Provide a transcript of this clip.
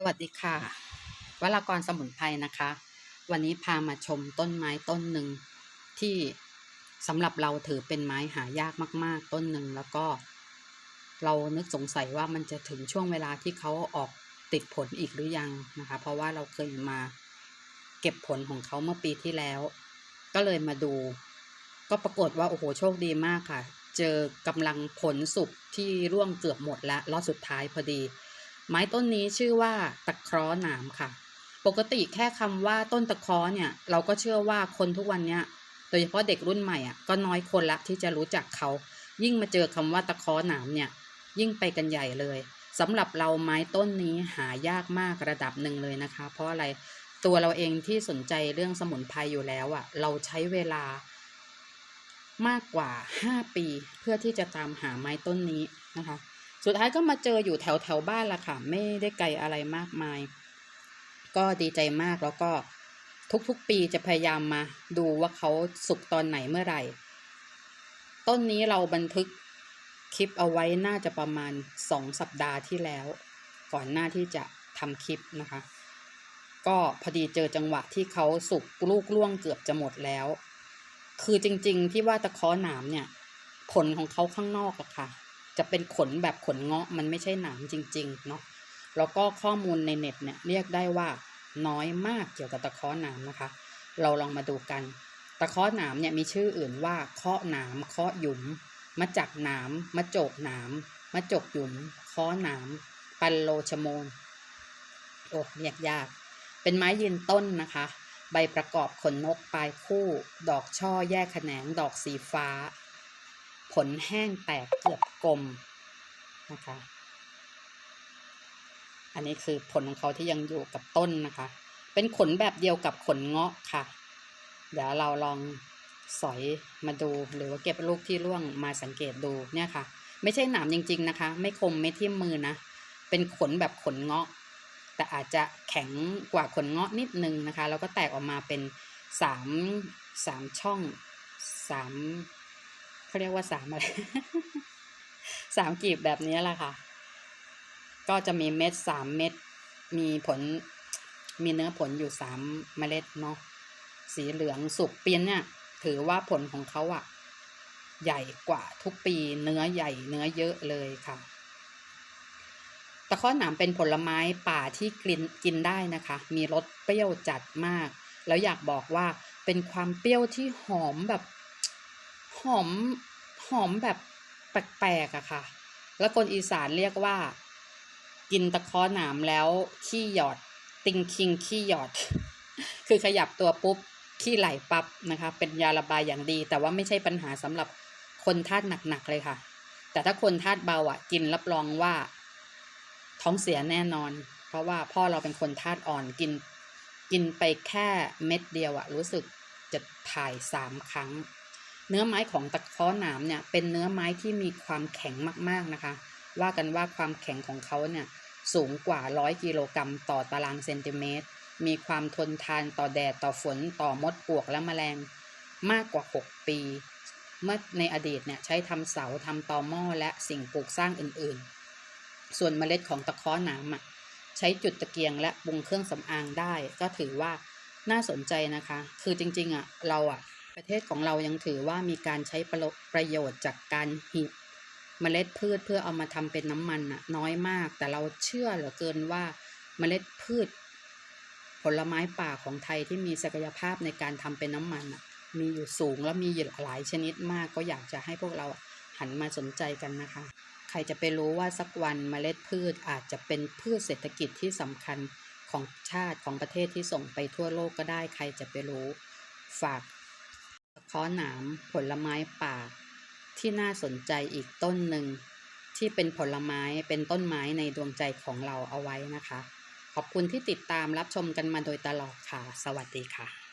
สวัสดีค่ะวรากรสมุนไพรนะคะ วันนี้พามาชมต้นไม้ต้นหนึ่งที่สำหรับเราถือเป็นไม้หายากมาก ๆ ต้นหนึ่งแล้วก็ เรานึกสงสัยว่ามันจะถึงช่วงเวลาที่เขาออกติดผลอีกหรือยังนะคะ เพราะว่าเราเคยมาเก็บผลของเขาเมื่อปีที่แล้ว ก็เลยมาดู ก็ปรากฏว่าโอ้โหโชคดีมากค่ะ เจอกำลังผลสุกที่ร่วงเกือบหมดแล้วรอบสุดท้ายพอดี ไม้ต้นนี้ชื่อว่าตะเคราะห์หนามค่ะ ปกติแค่คำว่าต้นตะเคราะห์เนี่ยเราก็เชื่อว่าคนทุกวันเนี้ยโดยเฉพาะเด็กรุ่นใหม่อะก็น้อยคนละที่จะรู้จักเขา ยิ่งมาเจอคำว่าตะเคราะห์หนามเนี่ยยิ่งไปกันใหญ่เลยสำหรับเราไม้ต้นนี้หายากมากระดับหนึ่งเลยนะคะ เพราะอะไรตัวเราเองที่สนใจเรื่องสมุนไพรอยู่แล้วอะ เราใช้เวลามากกว่า 5 ปี เพื่อที่จะตามหาไม้ต้นนี้นะคะ สุดท้ายก็มาเจออยู่แถวแถวบ้านละค่ะ ไม่ได้ไกลอะไรมากมาย ก็ดีใจมากแล้วก็ทุกๆปีจะพยายามมาดูว่าเขาสุกตอนไหนเมื่อไหร่ ต้นนี้เราบันทึกคลิปเอาไว้น่าจะประมาณสองสัปดาห์ที่แล้ว ก่อนหน้าที่จะทำคลิปนะคะ ก็พอดีเจอจังหวะที่เขาสุกลูกล่วงเกือบจะหมดแล้ว คือจริงๆที่ว่าตะเคอหนามเนี่ย ผลของเขาข้างนอกอะค่ะ จะเป็นขนแบบขนเงาะมันไม่ใช่หนามจริงๆเนาะแล้วก็ข้อมูลในเน็ตเนี่ยเรียกได้ว่าน้อยมากเกี่ยวกับตะเคอหนามนะคะ เราลองมาดูกัน ตะเคอหนามเนี่ยมีชื่ออื่นว่าเคาะหนามเคาะหยุมมาจากหนามมาโจกหนามมาจกหยุมเคาะหนามปันโลชโมนโอ้เรียกยาก เป็นไม้ยืนต้นนะคะ ใบประกอบขนนกปลายคู่ ดอกช่อแยกแขนงดอกสีฟ้า ผลแห้งแตกเกือบกลมนะคะ อันนี้คือผลของเขาที่ยังอยู่กับต้นนะคะ เป็นขนแบบเดียวกับขนเงาะค่ะ เดี๋ยวเราลองสอยมาดูหรือว่าเก็บลูกที่ร่วงมาสังเกตดูเนี่ยค่ะ ไม่ใช่หนามจริง ๆนะคะ ไม่คมไม่ทิ่มมือนะ เป็นขนแบบขนเงาะ แต่อาจจะแข็งกว่าขนเงาะนิดนึงนะคะ แล้วก็แตกออกมาเป็นสามสามช่องสาม เขาเรียกว่าสามอะไรสามกีบแบบนี้แหละค่ะ ก็จะมีเม็ดสามเม็ด มีผล มีเนื้อผลอยู่สามเมล็ดเนาะ สีเหลืองสุกเปียนเนี่ย ถือว่าผลของเขาอะใหญ่กว่าทุกปีเนื้อใหญ่เนื้อเยอะเลยค่ะตะข้อหนามเป็นผลไม้ป่าที่กินกินได้นะคะ มีรสเปรี้ยวจัดมาก แล้วอยากบอกว่าเป็นความเปรี้ยวที่หอมแบบ หอมหอมแบบแปลกๆอะค่ะ แล้วคนอีสานเรียกว่า กินตะเคอหนามแล้วขี้หยอด ติงคิงขี้หยอด คือขยับตัวปุ๊บขี้ไหลปับนะคะ เป็นยาระบายอย่างดี แต่ว่าไม่ใช่ปัญหาสำหรับคนธาตุหนักๆเลยค่ะ แต่ถ้าคนธาตุเบาอะกินรับรองว่า ท้องเสียแน่นอน เพราะว่าพ่อเราเป็นคนธาตุอ่อนกิน กินไปแค่เม็ดเดียวอะรู้สึกจะถ่ายสามครั้ง เนื้อไม้ของตะเคอหนามเนี่ยเป็นเนื้อไม้ที่มีความแข็งมากๆนะคะ ว่ากันว่าความแข็งของเขาเนี่ยสูงกว่า 100 กิโลกรัมต่อตารางเซนติเมตร มีความทนทานต่อแดดต่อฝนต่อมดปลวกและแมลงมากกว่า 6 ปี เมื่อในอดีตเนี่ยใช้ทำเสาทำตอหม้อและสิ่งปลูกสร้างอื่นๆ ส่วนเมล็ดของตะเคอหนามอะใช้จุดตะเกียงและปรุงเครื่องสำอางได้ ก็ถือว่าน่าสนใจนะคะ คือจริงๆอะเราอะ ประเทศของเรายังถือว่ามีการใช้ประโยชน์จากการหีบเมล็ดพืชเพื่อเอามาทำเป็นน้ำมันน่ะน้อยมาก แต่เราเชื่อเหลือเกินว่าเมล็ดพืช ผลไม้ป่าของไทยที่มีศักยภาพในการทำเป็นน้ำมันน่ะมีอยู่สูงและมีอยู่หลายชนิดมากก็อยากจะให้พวกเราหันมาสนใจกันนะคะ ใครจะไปรู้ว่าสักวันเมล็ดพืชอาจจะเป็นพืชเศรษฐกิจที่สำคัญของชาติของประเทศที่ส่งไปทั่วโลกก็ได้ใครจะไปรู้ ฝาก ข้อหนามผลไม้ป่า ที่น่าสนใจอีกต้นหนึ่ง ที่เป็นผลไม้เป็นต้นไม้ในดวงใจของเราเอาไว้นะคะ ขอบคุณที่ติดตามรับชมกันมาโดยตลอดค่ะ สวัสดีค่ะ